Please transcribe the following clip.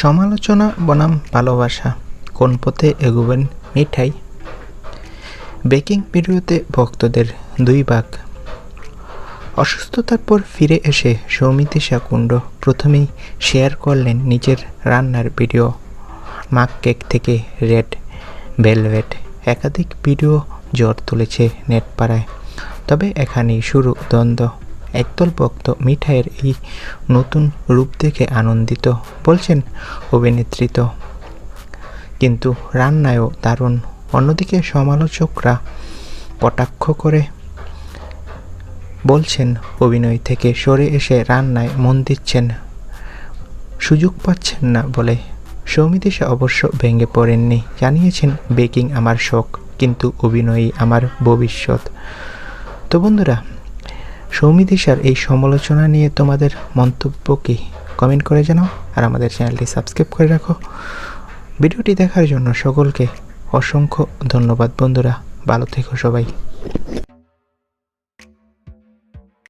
সমালোচনা, বনাম, ভালোবাসা, কোন পথে এগোবেন মিঠাই? বেকিং ভিডিওতে ভক্তদের দুই ভাগ। অসুস্থতার পর ফিরে এসে সৌমিতিশা কুণ্ড প্রথমেই শেয়ার করলেন নিজের রান্নার ভিডিও, মাক কেক থেকে রেড ভেলভেট। একাধিক ভিডিও জ্বর তুলেছে নেটপাড়ায়। তবে এখানেই শুরু দ্বন্দ্ব। একদল ভক্ত মিঠাইয়ের এই নতুন রূপ দেখে আনন্দিত বলছেন, অভিনেত্রী তো। কিন্তু রান্নায়ও দারুণ। অন্যদিকে সমালোচকরা কটাক্ষ করে বলছেন, অভিনয় থেকে সরে এসে রান্নায় মন দিচ্ছেন। সুযোগ পাচ্ছেন না বলে। সৌমিতিশা অবশ্য ভেঙে পড়েননি। জানিয়েছেন, বেকিং আমার শখ, কিন্তু অভিনয়ই আমার ভবিষ্যৎ। তো বন্ধুরা সৌমিতিশার এই সমালোচনা নিয়ে তোমাদের মন্তব্য কি কমেন্ট করে জানাও আর আমাদের চ্যানেলটি সাবস্ক্রাইব করে রাখো। ভিডিওটি দেখার জন্য সকলকে অসংখ্য ধন্যবাদ বন্ধুরা। ভালো থেকো সবাই।